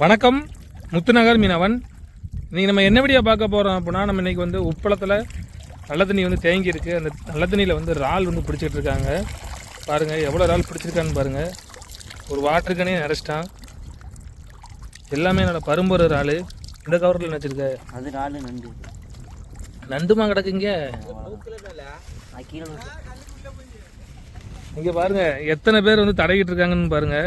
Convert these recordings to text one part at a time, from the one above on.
வணக்கம். முத்துநகர் மீனவன். இன்னைக்கு நம்ம என்ன வீடியோ பார்க்க போகிறோம் அப்படின்னா நம்ம இன்னைக்கு வந்து உப்பளத்தில் நல்ல தண்ணி வந்து தேங்கி இருக்கு. அந்த நல்ல தண்ணியில் வந்து இறால் வந்து பிடிச்சிட்டு இருக்காங்க. பாருங்கள் எவ்வளோ இறால் பிடிச்சிருக்கான்னு பாருங்கள் ஒரு வாட்டர் கனே நிறச்சிட்டான் எல்லாமே என்னோட பரும்பொரு இறால். இந்த கவரில் நினச்சிருக்க அது நாலு நண்டு. நண்டுமா கிடக்குங்க. இங்கே பாருங்க எத்தனை பேர் வந்து தடவிட்டு இருக்காங்கன்னு பாருங்க.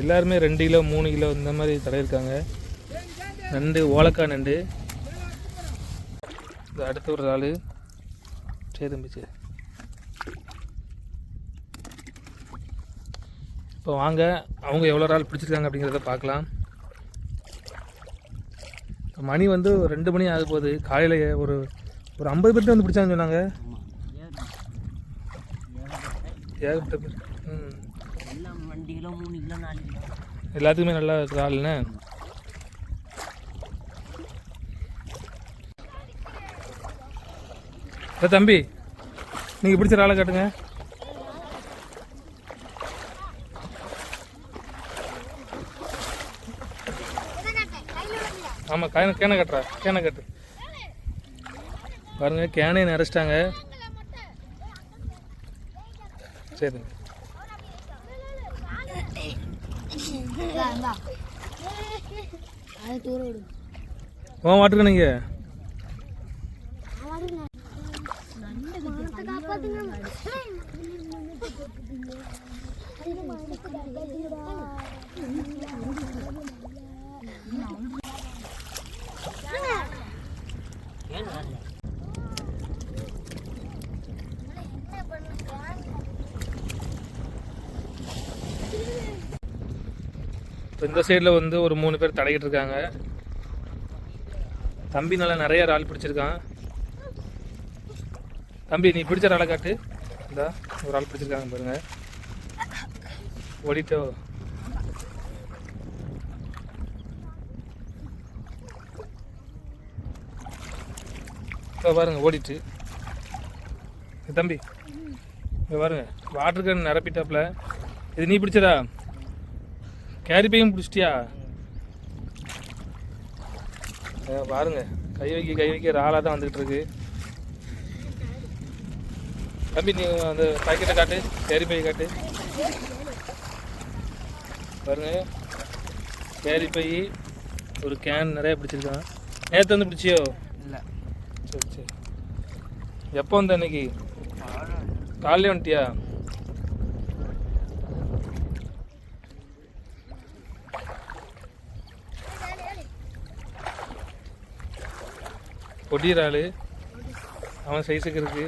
எல்லாருமே ரெண்டு கிலோ மூணு கிலோ இந்த மாதிரி தடையிருக்காங்க நண்டு ஓலக்காய் நண்டு. இது அடுத்து ஒரு ஆள் சரி தம்பி சரி இப்போ வாங்க அவங்க எவ்வளோ ஆள் பிடிச்சிருக்காங்க அப்படிங்கிறத பார்க்கலாம். மணி வந்து ஒரு ரெண்டு மணி ஆக போகுது. காலையில் ஒரு ஒரு ஐம்பது பேர்ட்டு வந்து பிடிச்சாங்கன்னு சொன்னாங்க. ஏகப்பட்ட பேர். ம். ரெண்டு கிலோ மூணு கிலோ நாலு கிலோ எல்லாத்துக்குமே நல்லா இருக்கிற ஆளுண்ணே தம்பி நீங்கள் பிடிச்ச ஆளை காட்டுங்க. ஆமாம் கேன கேனை கட்டுறா கேனை கட்டு. பாருங்கள் கேனை நிறச்சிட்டாங்க சரிங்க அது தூர விடு உன் வாட்டுக்கு நீங்கள் ஏன் வரல இப்போ இந்த சைடில் வந்து ஒரு மூணு பேர் தடைகிட்டு இருக்காங்க தம்பி நல்லா நிறைய இறால் பிடிச்சிருக்கான். தம்பி நீ பிடிச்ச இறாலை காட்டு. இந்தா ஒரு ஆள் பிடிச்சிருக்காங்க பாருங்க. ஓடிட்டோ. இப்போ பாருங்க ஓடிட்டு. தம்பி இங்க பாருங்க வாட்டர் கேன் நிரப்பிட்டாப்ல. இது நீ பிடிச்சதா? கேரி பையும் பிடிச்சிட்டியா? பாருங்க. கை வைக்க கை வைக்க ராலாக தான் வந்துகிட்டு இருக்கு தம்பி நீ அந்த பாக்கெட்டை காட்டு கேரி பை காட்டு. பாருங்க. கேரி பை ஒரு கேன் நிறைய பிடிச்சிருக்கான். நேற்று வந்து பிடிச்சியோ? இல்லை. சரி சரி. எப்போ வந்த அன்னைக்கு காலையிலே வந்துட்டியா? பொடியிறாள் அவன் சைஸுக்கு இருக்கு.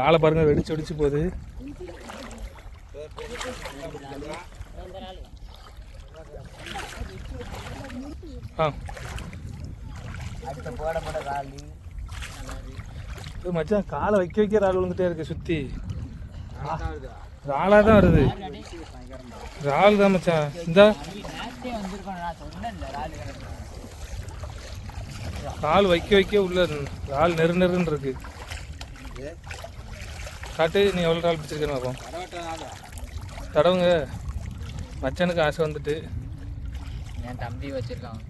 ஆளை பாருங்க வெடிச்சு வெடிச்சு போகுது. ஆ. மச்சான் காலை வைக்க வைக்க இறால் விழுந்துட்டே இருக்கு சுத்தி. இறாலா தான் வருது. இறால் தான் மச்சான். இந்த. கால் வைக்க வைக்க உள்ள இறால் நெரு நெருன்னு இருக்கு. காட்டு நீ எவ்வளோ இறால் பிடிச்சிருக்கேன்னு பார்ப்போம் தடவுங்க. மச்சானுக்கு ஆசை வந்துட்டு. என் தம்பி வச்சிருக்கான்.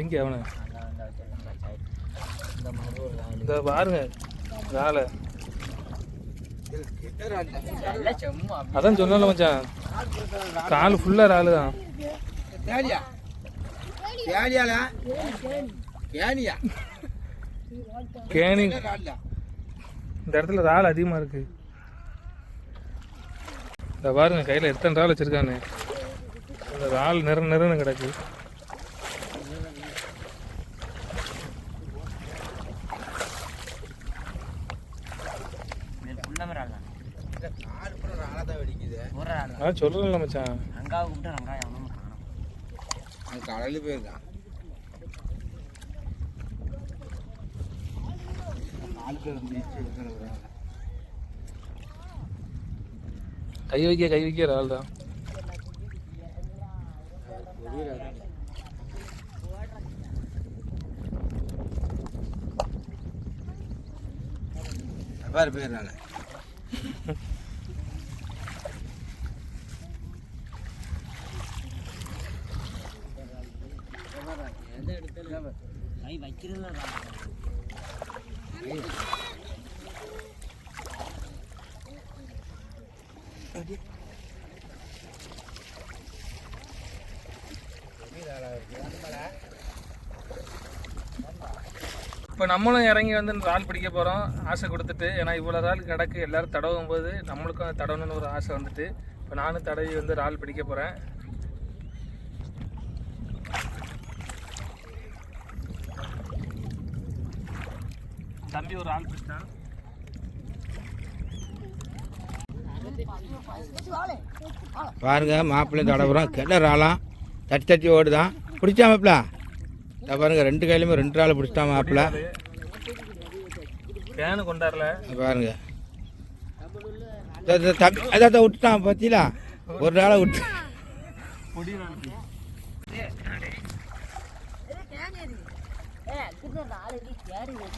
எங்கே அவனை? இந்த பாருங்க அப்படி அதான் சொன்னல மச்சான். கால் ஃபுல்லாக இறால் தான். கேலியா? கேலியால கேனியா? காலியா இந்த இடத்துல இறால் அதிகமாக இருக்குது இந்த பாருங்க கையில் எத்தனை இறால் வச்சுருக்கானு. இந்த இறால் நிற நிறன்னு கிடக்கு. சொல்றேன்ல மச்சான். அங்காவுக்கு விட்டு அங்கா எவனும் காணும். கடலுக்கு போயிருக்கான். கை வைக்க கை வைக்கிற ஆள் தான் பாரு போயிடுறாங்க கை வைக்கிறதுல இப்போ நம்மளும் இறங்கி வந்து இறால் பிடிக்க போகிறோம் ஆசை கொடுத்துட்டு. ஏன்னா இவ்வளோ இறால் கிடக்கு. எல்லாரும் தடவும் போது நம்மளுக்கும் தடவணும்னு ஒரு ஆசை வந்துட்டு. இப்போ நானும் தடவி வந்து இறால் பிடிக்க போகிறேன் தம்பி ஒரு ஆள் பிடிச்சிட்டான் பாருங்க மாப்பிள்ளையும் தடவுறோம் கிணறாலாம் தட்டி தட்டி ஓடுதான். பிடிச்சா மாப்பிள்ள இதை பாருங்க ரெண்டு கையிலுமே ரெண்டு ஆள் பிடிச்சிட்டா மாப்பிள்ள கேனு கொண்டாடல. பாருங்க. அதான் விட்டுட்டான் பார்த்தீங்களா ஒரு நாளை விட்டு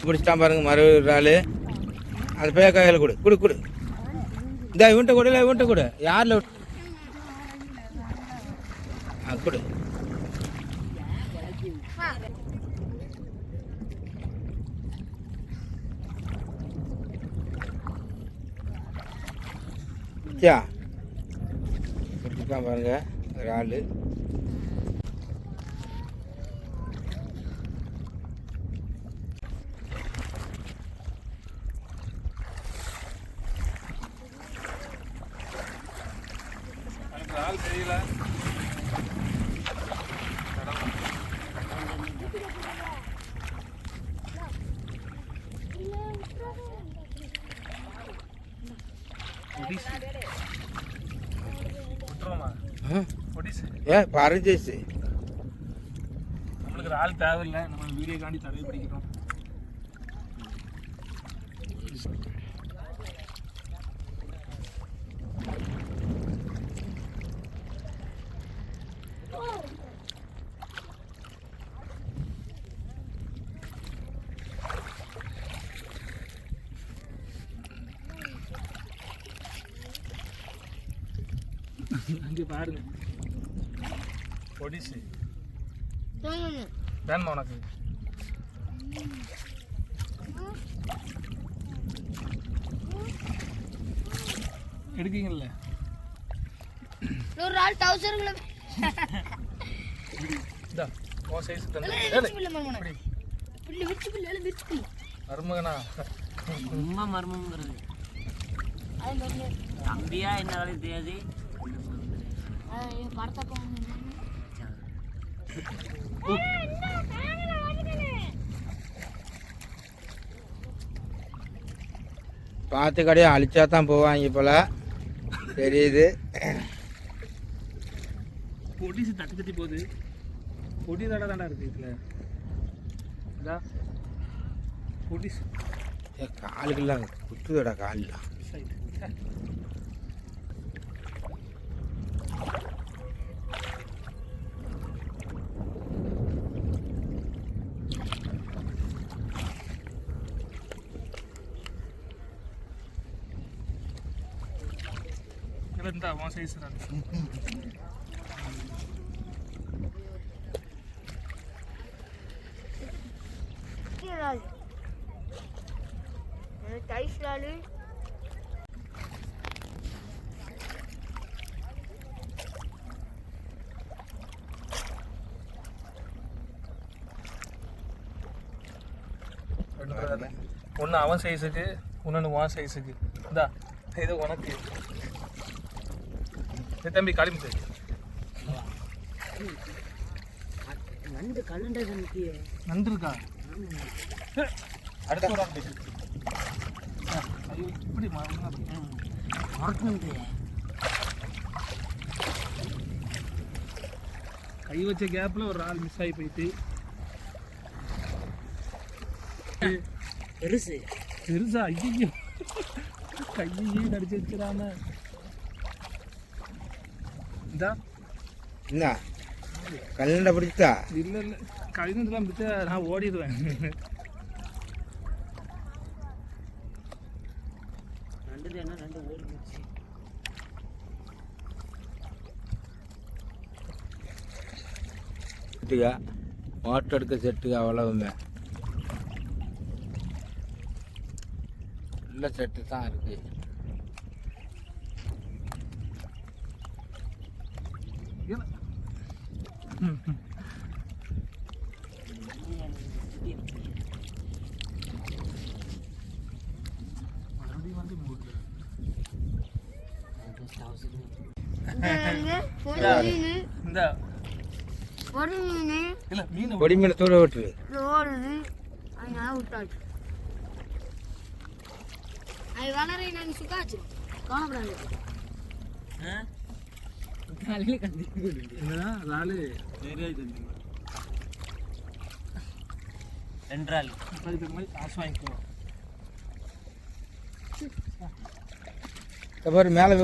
பிடிச்சிட்டான் பாருங்க மறுபடி ஒரு ஆள். அந்த பேய கையில் கொடு கொடு கொடு. இந்த இவன்ட்ட கொடு இல்லை இவன்ட்ட கொடு. யாரில் விட்டு ஆ கொடு. யா. பிடிச்சிருக்கான் பாருங்க ஒரு ஆள் எனக்கு ஆள் தெரியல விட்டுருவோமா ஒடிசு ஏ பறந்துச்சு நம்மளுக்கு ஆள் தேவையில்லை. நம்ம வீடியோ காண்டி தடவை பிடிக்கிறோம். அங்கே பாருங்க. ஒடிசு வேணுமா உனக்கு? எடுக்கீங்கல்ல? நூறு நாள் டவுசருக்குள்ள இதா உன் சைஸ் தந்து. பிள்ளை மருமகனா பிள்ளை விரிச்சு பிள்ளை எல்லாம் விரிச்சு பிள்ளை. மருமகனா? ரொம்ப மர்மங்கிறது தம்பியா என்ன வேலை தெரியாது படத்தப்ப பார்த்து கடையை அழிச்சா தான் போவாங்க போல. தெரியுது. பொடிசு தட்டி தட்டி போகுது. பொடி தடை தாண்டா இருக்கு இதுல. இதா பொடிசு ஏ, காலுக்கெல்லாம் குத்துதடா காலில். சைடு இருந்தா உன் ஒன்று அவன் சைஸுக்கு இன்னொன்று உன் சைஸுக்கு இந்தா இது உனக்கு. தம்பி களிமுத்து நண்டு கலண்டா தம்பி நண்டு இருக்கா அடுத்த ஒரு ஐயோ இப்படி மறக்கணும் கை வச்ச கேப்பில் ஒரு ஆள் மிஸ் ஆகி போயிட்டு. பெருசு. பெருசா? ஐயோ கையே நடிச்சு வச்சுறாம இந்தா என்ன கல்லண்டை பிடிச்சா இல்லை இல்லை. கழிந்தெல்லாம் பிடிச்சா நான் ஓடிடுவேன் ரெண்டு என்ன ரெண்டு ஓடி போச்சு. செட்டுக மோட்டர் எடுக்க செட்டுக அவ்வளவுமே. நல்ல செட்டு தான் இருக்கு. மறுபடியும் வந்து மூடு. ஒரு மீன் தூர விட்டுரு ஓடுது அதனால விட்டாச்சு அது நாங்கள் சுக்காச்சு காணப்படாது காலையில் கந்தி என்னடா ராலு ரெண்டாள் அதுக்கு மாதிரி காசு வாங்கிக்கோ. இந்த பாரு மேலே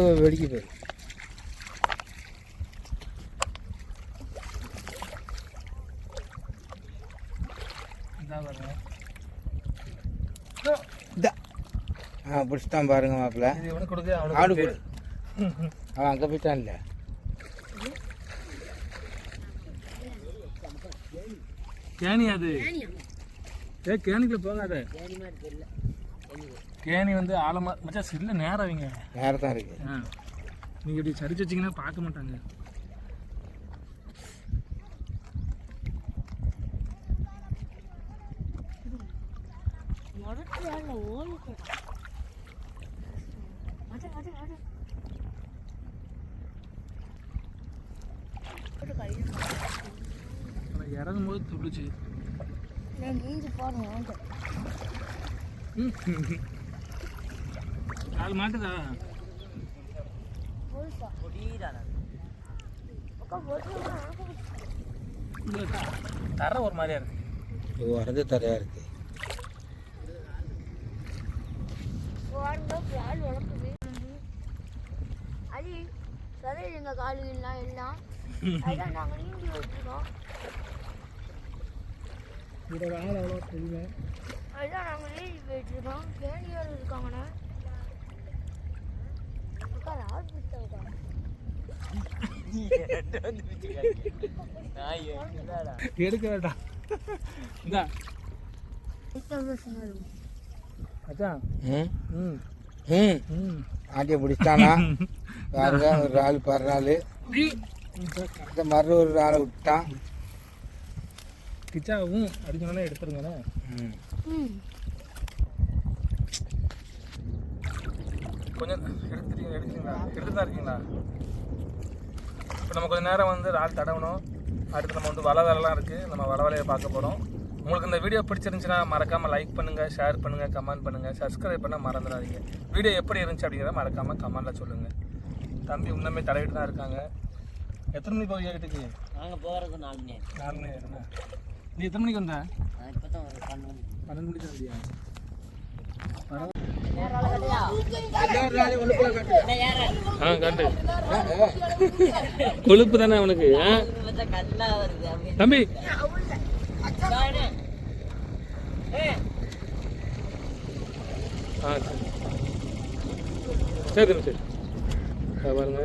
பாருங்க. இந்த. ஆ பிடிச்சிட்டான் பாருங்க மாப்பிள்ள. இது இவனுக்கு கொடுக்க ஆடு கொடு. அவன் அங்கே போயிட்டான் இல்லை கேணி அது. ஏ கேணிக்குள்ள போகாத. கேணி வந்து ஆழமா மச்சான் சில்ல நேரம் அவங்க நேரம் தான் இருக்கு. ஆ. நீங்கள் இப்படி சரிச்சு வச்சிங்கன்னா பார்க்க மாட்டாங்க. ஆனால் போடுங்க கால் மாட்டுதா? தர ஒரு மாதிரியா இருக்கு. இது வரது தரையா இருக்கு. கால் அது சரி எங்க காலுகள்லாம் எல்லாம். அதான் நாங்கள் நீந்தி வச்சுருக்கோம். இதோட ஆள் அவ்வளோ தெரியல அதுதான் நாங்கள் நீந்தி போயிட்டுருக்கோம் கேணியோடு இருக்காங்கண்ணா. எடுக்க வேண்டாம். ஆண்டியை பாருங்க ஒரு ஆள் பர்றாள் இந்த மறு ஒரு ஆளை விட்டான். கிச்சாவும் அடிக்கணும்னா எடுத்துருங்கண்ணே. ம். ம். கொஞ்சம் எடுத்துட்டீங்க எடுக்கிறீங்களா எடுத்து தான் இருக்கீங்களா? இப்போ நம்ம கொஞ்சம் நேரம் வந்து ஆள் தடவணும். அடுத்து நம்ம வந்து வலை வேலைலாம் இருக்குது நம்ம வலை வேலையை பார்க்க போகிறோம் உங்களுக்கு இந்த வீடியோ பிடிச்சிருந்துச்சுன்னா மறக்காமல் லைக் பண்ணுங்கள் ஷேர் பண்ணுங்கள் கமெண்ட் பண்ணுங்கள் சப்ஸ்கிரைப் பண்ண மறந்துடாதீங்க. வீடியோ எப்படி இருந்துச்சு அப்படிங்கிறத மறக்காமல் கமெண்ட்டில் சொல்லுங்கள் தம்பி இன்னுமே தடவிட்டு தான் இருக்காங்க. எத்தனை மணிக்கு போய் வீட்டுக்கு? நாங்கள் போகிறது நாலு மணி. நாலு மணி. நீ எத்தனை மணிக்கு வந்த? பன்னெண்டு மணிக்கு வந்தியா? ஆ கண்டு கொழுப்பு தானே அவனுக்கு ஆ? தம்பி. ஆ சரி. சரி சரி. பாருங்க.